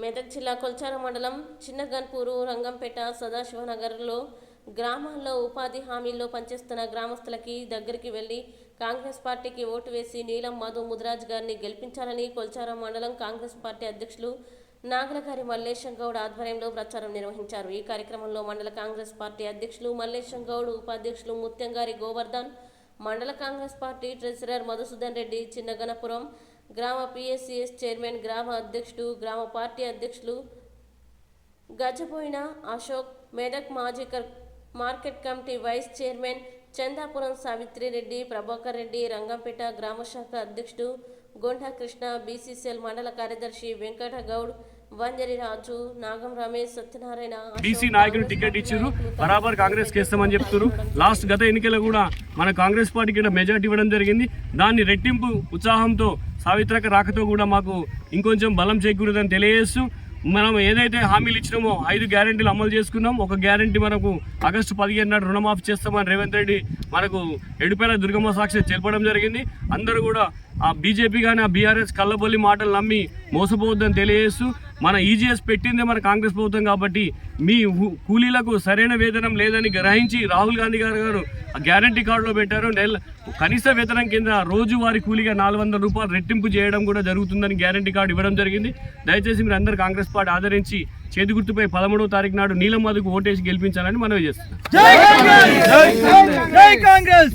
మెదక్ జిల్లా కొల్చార మండలం చిన్నగన్పూరు రంగంపేట సదాశివనగర్లో గ్రామాల్లో ఉపాధి హామీల్లో పనిచేస్తున్న గ్రామస్తులకి దగ్గరికి వెళ్ళి కాంగ్రెస్ పార్టీకి ఓటు వేసి నీలం మధు ముదిరాజ్ గారిని గెలిపించాలని కొల్చార మండలం కాంగ్రెస్ పార్టీ అధ్యక్షులు నాగలగారి మల్లేశం గౌడ్ ఆధ్వర్యంలో ప్రచారం నిర్వహించారు. ఈ కార్యక్రమంలో మండల కాంగ్రెస్ పార్టీ అధ్యక్షులు మల్లేశం గౌడ్ ఉపాధ్యక్షులు ముత్యంగారి గోవర్ధన్ మండల కాంగ్రెస్ పార్టీ ట్రెజరర్ మధుసూదన్ రెడ్డి చిన్నగనపురం గ్రామ పిఎస్సిఎస్ చైర్మన్ గ్రామ అధ్యక్షుడు గ్రామ పార్టీ అధ్యక్షులు గజబోయిన అశోక్ మెదక్ మాజీ కర్- market committee vice chairman Chandapuram Savitri Reddy Prabhakar Reddy Rangampet గ్రామ శాఖ అధ్యక్షుడు గొండ కృష్ణ బీసీసీఎల్ మండల కార్యదర్శి వెంకట గౌడ్ వంజరి రాజు నాగం రమేష్ సత్యనారాయణ బీసీ నాయకులు టికెట్ ఇచ్చారు. బరాబర్ కాంగ్రెస్ చేస్తామని చెప్తున్నారు. లాస్ట్ గత ఎన్నికల్లో కూడా మన కాంగ్రెస్ పార్టీకి ఇక్కడ మెజార్టీ ఇవ్వడం జరిగింది. దాన్ని రెట్టింపు ఉత్సాహంతో సావిత్రక రాకతో కూడా మాకు ఇంకొంచెం బలం చేకూరదని తెలియజేస్తూ మనం ఏదైతే హామీలు ఇచ్చినామో ఐదు గ్యారెంటీలు అమలు చేసుకున్నాం ఒక గ్యారెంటీ మనకు ఆగస్టు పదిహేను నాడు రుణమాఫీ చేస్తామని రేవంత్ రెడ్డి మనకు ఎడుపేల దుర్గమ్మ సాక్షి తెలపడం జరిగింది. అందరూ కూడా ఆ బీజేపీ కానీ ఆ బీఆర్ఎస్ కళ్ళబొల్లి మాటలు నమ్మి మోసపోవద్దని తెలియజేస్తూ మన ఈజీఎస్ పెట్టిందే మన కాంగ్రెస్ ప్రభుత్వం కాబట్టి మీ కూలీలకు సరైన వేతనం లేదని గ్రహించి రాహుల్ గాంధీ గారు గారు ఆ గ్యారంటీ కార్డులో పెట్టారు. నెల కనీస వేతనం కింద రోజువారీ కూలీగా నాలుగు వందల రూపాయలు రెట్టింపు చేయడం కూడా జరుగుతుందని గ్యారంటీ కార్డు ఇవ్వడం జరిగింది. దయచేసి మీరు అందరు కాంగ్రెస్ పార్టీ ఆదరించి చేతి గుర్తుపై పదమూడవ తారీఖు నాడు నీలం మధుకు ఓటేసి గెలిపించాలని మనవి చేస్తున్నాం. కాంగ్రెస్!